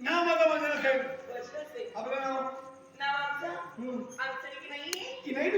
నా మగ వందన సేవ అప్పుడు నా వంశ అంతరికి నై నైట్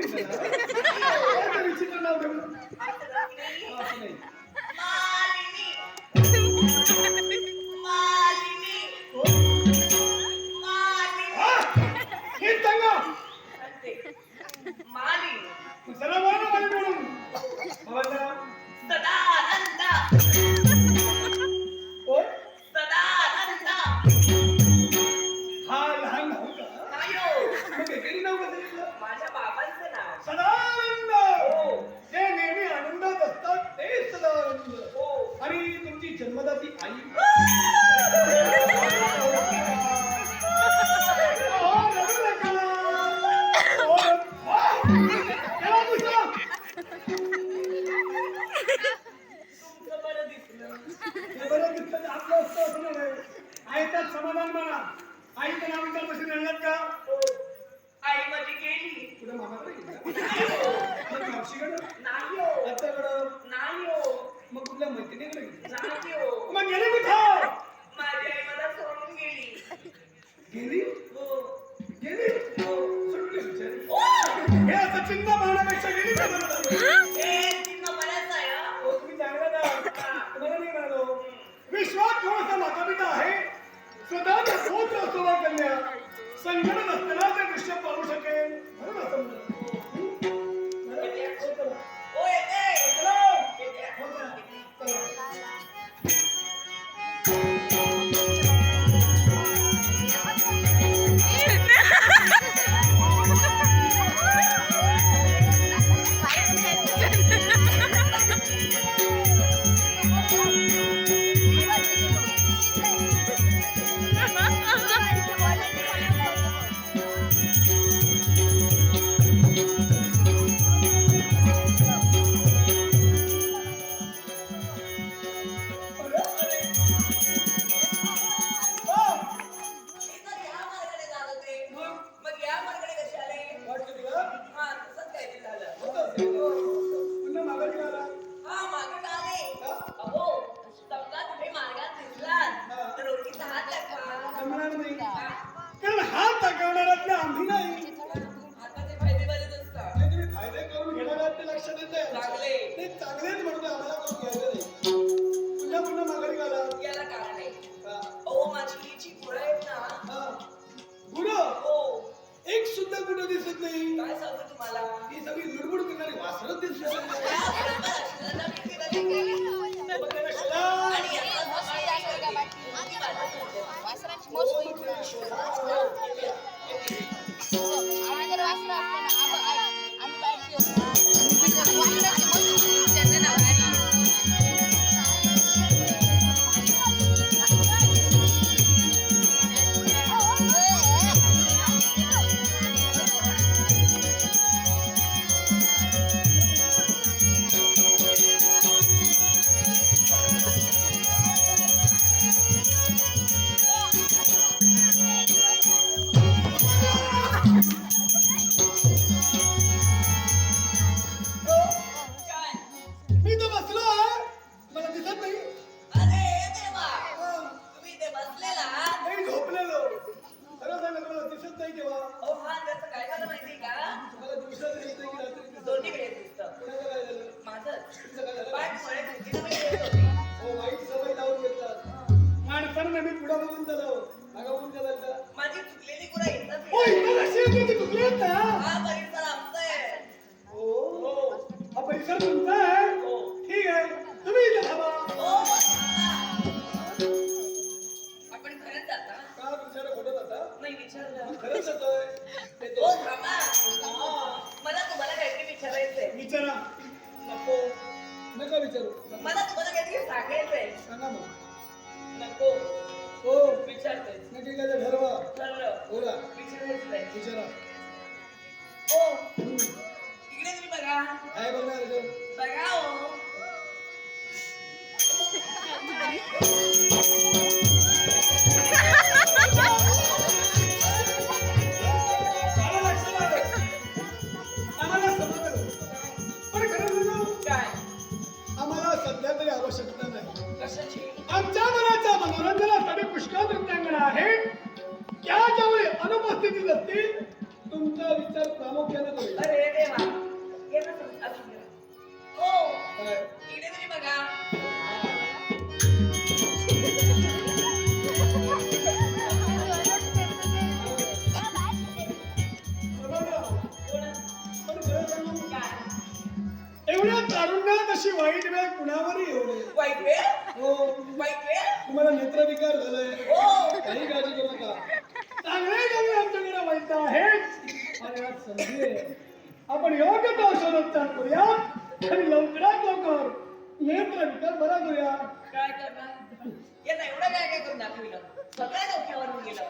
माझ्या बाबांचं नाव. सदानंद! हो. जे नेहमी आनंदात असतात ते सदानंद. हो. आणि तुमची जन्मदाती आई? अहो, असतं असं नाही. आहे समाधान माना आई त्याला विचार कशी मिळणार का विश्वास थोडासा माता पिता आहे स्वतः सूत्र असतो कन्या संघटन असताना ते दृश्य पाहू शकेल म्हणून असं तुम्ही काय सांगू तुम्हाला? ही सगळी करणारी वासरच दिसली का हो हा. परिसर तुमचा आहे? हो. ठीक आहे. तुम्ही इथे थांबा. हो, आपण खरंच जाता. का विचार नाही विचारलं. खरंच जातोय. ते तो. हो मला तुम्हाला विचारायचंय. विचारा. नको. नका विचारू. मला तुम्हाला काहीतरी सांगायचंय. सांगा मग. नको. हो. विचारतोय. नक्की काय ठरवा. ठरलं. बोला. विचारायचं विचारा. ओ इकडे तुम्ही बघा काय बघणार? बघा ओ अरे देवा ये ना तुम्ही, अजून घ्या. ओ काय? इकडे तुम्ही बघा समजलं? कोण? पण खरं सांगू, काय एवढ्या तारुण्यात अशी वाईट वेळ कुणावरही येऊ नये वाईट वेळ हो वाईट वेळ तुम्हाला नेत्रविकार झालाय हो काही काळजी करू नका संधी आहे. आपण योग्य तो औषधोपचार करूया आणि लवकरात लवकर नेत्रविकार बरा करूया. काय करणार? यांना एवढं काय काय करून दाखविलं? सगळ्या डोक्यावरून गेलं.